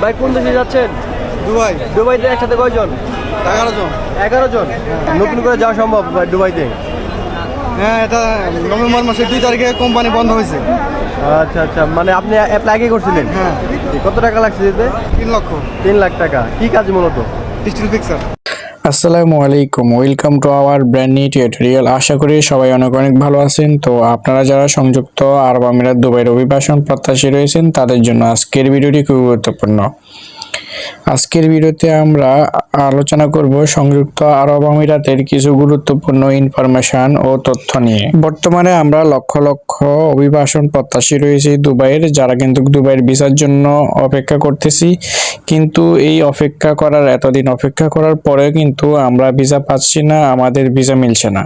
ভাই কোন দেশে যাচ্ছেন? দুবাই। দুবাইতে একসাথে কয়জন? এগারো জন। এগারো জন? নতুন করে যাওয়া সম্ভব দুবাইতে? হ্যাঁ এটা নভেম্বর মাসের দুই তারিখে কোম্পানি বন্ধ হয়েছে। আচ্ছা আচ্ছা। মানে আপনি অ্যাপ্লাই আগে করছিলেন? হ্যাঁ। কত টাকা লাগছে যেতে তিন লক্ষ। তিন লাখ টাকা। কি কাজ মূলত? District fixer. আসসালামু আলাইকুম। Welcome to our brand new tutorial আশা করি সবাই অনেক অনেক ভালো আছেন। তো আপনারা যারা সংযুক্ত আরব আমিরাত দুবাইয়ের অভিবাসন প্রত্যাশী রয়েছেন, তাদের জন্য আজকের ভিডিওটি খুবই গুরুত্বপূর্ণ। আজকের ভিডিওতে আমরা আলোচনা করব সংযুক্ত আরব আমিরাতের কিছু গুরুত্বপূর্ণ ইনফরমেশন ও তথ্য নিয়ে। বর্তমানে আমরা লক্ষ লক্ষ অভিবাসন প্রত্যাশী রয়েছে দুবাইয়ের, যারা কিন্তু দুবাইয়ের ভিসার জন্য অপেক্ষা করতেছি। কিন্তু এই অপেক্ষা করার, এতদিন অপেক্ষা করার পরেও কিন্তু আমরা ভিসা পাচ্ছি না, আমাদের ভিসা মিলছে না।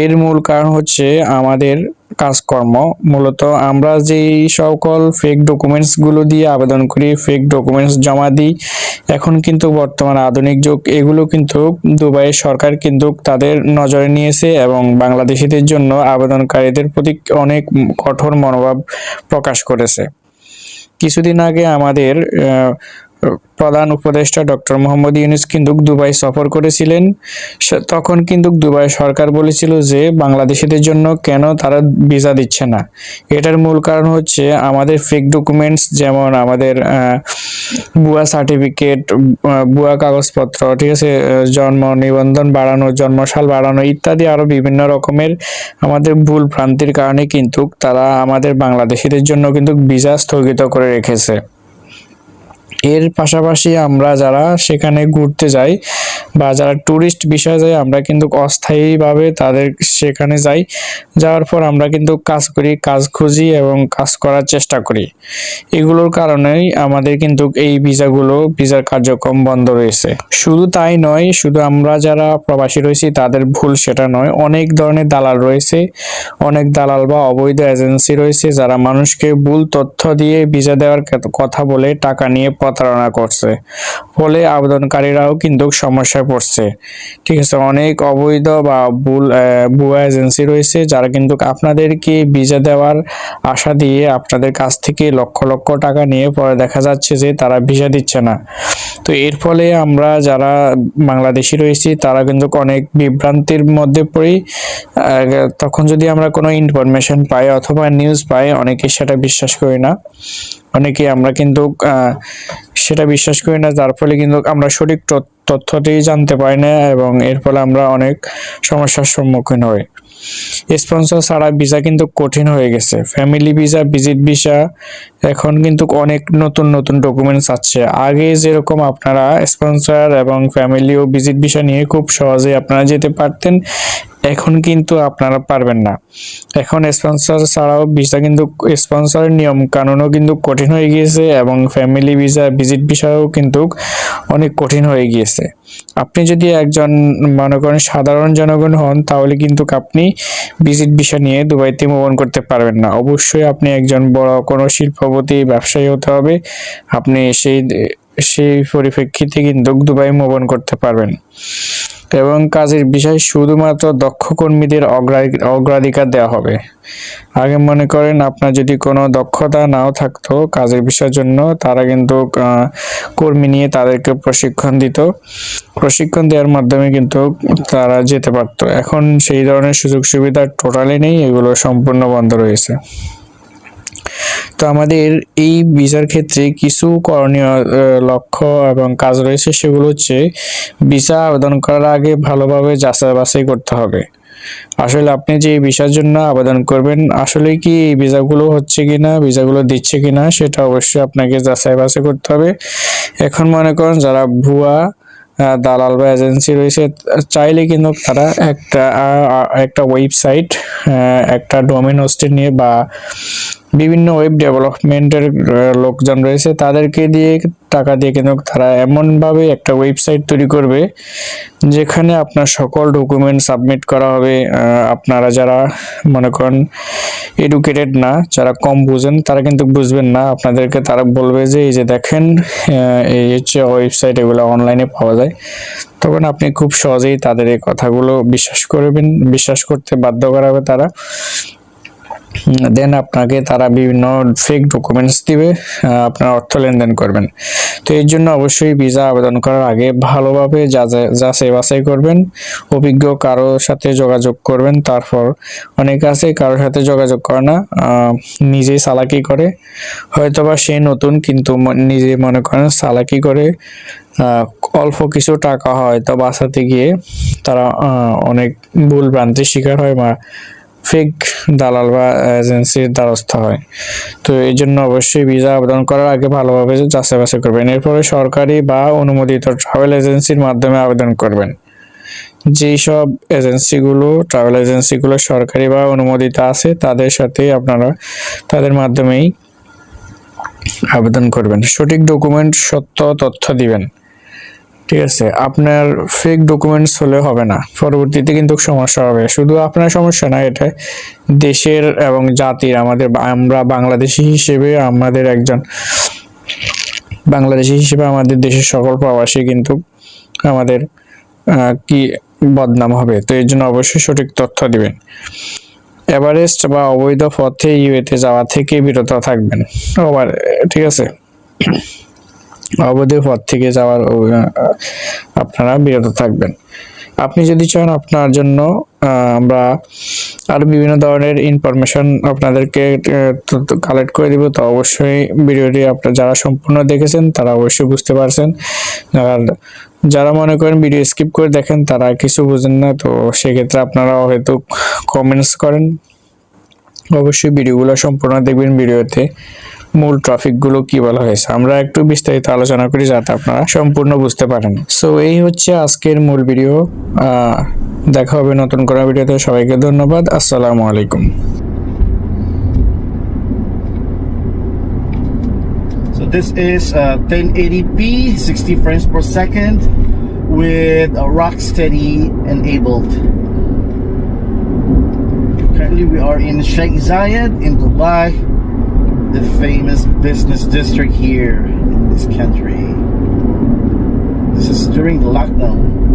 এর মূল কারণ হচ্ছে আমাদের কাজকর্ম। মূলত আমরা যেই সকল ফেক ডকুমেন্টসগুলো দিয়ে আবেদন করি ফেক ডকুমেন্টস জমা দিই, এখন কিন্তু বর্তমান আধুনিক যুগ, এগুলো কিন্তু দুবাইয়ের সরকার কিন্তু তাদের নজরে নিয়েছে এবং বাংলাদেশিদের জন্য আবেদনকারীদের প্রতি অনেক কঠোর মনোভাব প্রকাশ করেছে। কিছুদিন আগে আমাদের প্রধান উপদেষ্টা ডক্টর মোহাম্মদ ইউনুস কিন্তু দুবাই সফর করেছিলেন। তখন কিন্তু দুবাই সরকার বলেছিল যে বাংলাদেশিদের জন্য কেন তারা ভিসা দিচ্ছে না। এটার মূল কারণ হচ্ছে আমাদের ফেক ডকুমেন্টস যেমন আমাদের ভুয়া সার্টিফিকেট ভুয়া কাগজপত্র, ঠিক আছে জন্ম নিবন্ধন বাড়ানো, জন্মসাল বাড়ানো ইত্যাদি আরও বিভিন্ন রকমের আমাদের ভুল ভ্রান্তির কারণে কিন্তু তারা আমাদের বাংলাদেশিদের জন্য কিন্তু ভিসা স্থগিত করে রেখেছে। এর পাশাপাশি আমরা যারা সেখানে ঘুরতে যাই বা যারা ট্যুরিস্ট বিষয়ে যাই, আমরা কিন্তু অস্থায়ীভাবে তাদের সেখানে যাই। যাওয়ার পর আমরা কিন্তু কাজ করি, কাজ খুঁজি এবং কাজ করার চেষ্টা করি। এগুলোর কারণেই আমাদের কিন্তু এই ভিসাগুলো, ভিসার কার্যক্রম বন্ধ রয়েছে। শুধু তাই নয়, শুধু আমরা যারা প্রবাসী রয়েছি, তাদের ভুল সেটা নয়। অনেক ধরনের দালাল রয়েছে, অনেক দালাল বা অবৈধ এজেন্সি রয়েছে, যারা মানুষকে ভুল তথ্য দিয়ে ভিসা দেওয়ার কথা বলে টাকা নিয়ে প্রতারণা করছে। ফলে আবেদনকারীরাও কিন্তু সমস্যায় পড়ছে। ঠিক আছে, অনেক অবৈধ বা ভুল ভুয়া এজেন্সি রয়েছে যারা কিন্তু আপনাদেরকে ভিসা দেওয়ার আশা দিয়ে আপনাদের কাছ থেকে লক্ষ লক্ষ টাকা নিয়ে পরে দেখা যাচ্ছে যে তারা ভিসা দিচ্ছে না। তো এর ফলে আমরা যারা বাংলাদেশি রয়েছি, তারা কিন্তু অনেক বিভ্রান্তির মধ্যে পড়ি। তখন যদি আমরা কোনো ইনফরমেশন পাই অথবা নিউজ পাই, অনেকে সেটা বিশ্বাস করি না। অনেকে আমরা কিন্তু সেটা বিশ্বাস করি না, যার ফলে কিন্তু আমরা সঠিক তথ্য- তথ্যটি জানতে পারি না এবং এর ফলে আমরা অনেক সমস্যার সম্মুখীন হই। স্পন্সর ছাড়া ভিসা কিন্তু কঠিন হয়ে গেছে। ফ্যামিলি ভিসা ভিজিট ভিসা এখন কিন্তু অনেক নতুন নতুন ডকুমেন্টস আছে আগে যেরকম আপনারা স্পন্সর এবং ফ্যামিলি ও ভিজিট ভিসা নিয়ে খুব সহজে আপনারা যেতে পারতেন, এখন কিন্তু আপনারা পারবেন না। এখন স্পন্সর ছাড়াও ভিসা কিন্তু স্পন্সরের নিয়ম কানুনও কিন্তু কঠিন হয়ে গিয়েছে এবং ফ্যামিলি ভিসা ভিজিট ভিসাও কিন্তু অনেক কঠিন হয়ে গিয়েছে। আপনি যদি একজন, মনে করেন সাধারণ জনগণ হন, তাহলে কিন্তু আপনি ভিজিট ভিসা নিয়ে দুবাইতে ভ্রমণ করতে পারবেন না। অবশ্যই আপনি একজন বড় কোনো শিল্পপতি, ব্যবসায়ী হতে হবে। আপনি সেই সেই পরিপ্রেক্ষিতে কিন্তু দুবাই ভ্রমণ করতে পারবেন। এবং কাজের বিষয় শুধুমাত্র দক্ষ কর্মীদের অগ্রা- অগ্রাধিকার দেওয়া হবে। আগে মনে করেন, আপনার যদি কোনো দক্ষতা নাও থাকতো কাজের বিষয়ের জন্য, তারা কিন্তু কর্মী নিয়ে তাদেরকে প্রশিক্ষণ দিত। প্রশিক্ষণ দেওয়ার মাধ্যমে কিন্তু তারা যেতে পারতো। এখন সেই ধরনের সুযোগ সুবিধা টোটালি নেই, এগুলো সম্পূর্ণ বন্ধ রয়েছে। তো আমাদের এই ভিসার ক্ষেত্রে কিছু করণীয় লক্ষ্য এবং কাজ রয়েছে সেগুলো হচ্ছে ভিসা আবেদন করার আগে ভালোভাবে যাচাই বাছাই করতে হবে। আসলে আপনি যে ভিসার জন্য আবেদন করবেন, আসলে কি এই ভিসাগুলো হচ্ছে কিনা ভিসাগুলো দিচ্ছে কিনা, সেটা অবশ্যই আপনাকে যাচাই বাছাই করতে হবে। এখন মনে করেন যারা ভুয়া দালাল বা এজেন্সি রয়েছে, চাইলে কিন্তু তারা একটা একটা ওয়েবসাইট একটা ডোমেন হোস্টেল নিয়ে বা বিভিন্ন ওয়েব ডেভেলপমেন্টের লোকজন রয়েছে, তাদেরকে দিয়ে টাকা দিয়ে কিন্তু তারা এমনভাবে একটা ওয়েবসাইট তৈরি করবে, যেখানে আপনার সকল ডকুমেন্ট সাবমিট করা হবে। আপনারা যারা মনে করেন এডুকেটেড না, যারা কম বুঝেন, তারা কিন্তু বুঝবেন না। আপনাদেরকে তারা বলবে যে, এই যে দেখেন এই হচ্ছে ওয়েবসাইট এগুলো অনলাইনে পাওয়া যায়। তখন আপনি খুব সহজেই তাদের এই কথাগুলো বিশ্বাস করবেন, বিশ্বাস করতে বাধ্য করাবে তারা। দেন আপনাকে তারা বিভিন্ন ফেক ডকুমেন্টস দিবে আপনার অর্থ লেনদেন করবেন। তো এর জন্য অবশ্যই ভিসা আবেদন করার আগে ভালোভাবে যাচাই যাচাই বাছাই করবেন, অভিজ্ঞ কারও সাথে যোগাযোগ করবেন, তারপর অনেক আছে কারোর সাথে যোগাযোগ করে না নিজেই চালাকি করে। হয়তোবা সে নতুন কিন্তু নিজে মনে করেন চালাকি করে অল্প কিছু টাকা হয়তো বাঁচাতে গিয়ে তারা অনেক ভুল ভ্রান্তির শিকার হয় বা ফেক দালাল বা এজেন্সির দ্বারস্থ হয়। তো এই জন্য অবশ্যই ভিসা আবেদন করার আগে ভালোভাবে যাচাই বাছাই করবেন। এরপরে সরকারি বা অনুমোদিত ট্রাভেল এজেন্সির মাধ্যমে আবেদন করবেন। যেই সব এজেন্সিগুলো ট্রাভেল এজেন্সিগুলো সরকারি বা অনুমোদিত আছে, তাদের সাথে আপনারা তাদের মাধ্যমেই আবেদন করবেন। সঠিক ডকুমেন্ট সত্য, তথ্য দিবেন। ঠিক আছে, আপনার ফেক ডকুমেন্টস হলে হবে না। পরবর্তীতে কিন্তু সমস্যা হবে। শুধু আপনার সমস্যা না, এটা দেশের এবং জাতির, আমাদের আমরা বাংলাদেশি হিসেবে আমাদের একজন বাংলাদেশি হিসেবে আমাদের দেশের সকল প্রবাসী কিন্তু আমাদের কি বদনাম হবে? তো এর জন্য অবশ্যই সঠিক তথ্য দিবেন। এভারেস্ট বা অবৈধ পথে ইউএতে যাওয়া থেকে বিরত থাকবেন। ঠিক আছে? অবৈধ পথ থেকে যাওয়ার আপনারা বিরত থাকবেন। আপনি যদি চান আপনার জন্য আমরা আরও বিভিন্ন ধরনের ইনফরমেশন আপনাদেরকে কালেক্ট করে দিব, তো অবশ্যই ভিডিওটি আপনারা যারা সম্পূর্ণ দেখেছেন, তারা অবশ্যই বুঝতে পারছেন। আর যারা মনে করেন ভিডিও স্কিপ করে দেখেন, তারা কিছু বুঝেন না, তো সেক্ষেত্রে আপনারা হয়তো কমেন্টস করেন। অবশ্যই ভিডিওগুলো সম্পূর্ণ দেখবেন ভিডিওতে। মূল টপিকগুলো কি বলা হয়েছে? আমরা একটু বিস্তারিত আলোচনা করি যাতে আপনারা সম্পূর্ণ বুঝতে পারেন। সো এই হচ্ছে আজকের মূল ভিডিও দেখা হবে নতুন কোনো ভিডিওতে সবাইকে ধন্যবাদ। আসসালামু আলাইকুম। So this is uh, 1080p, 60 frames per second, with a rock steady enabled. Currently, we are in Sheikh Zayed in Dubai, the famous business district here in this country. This is during lockdown.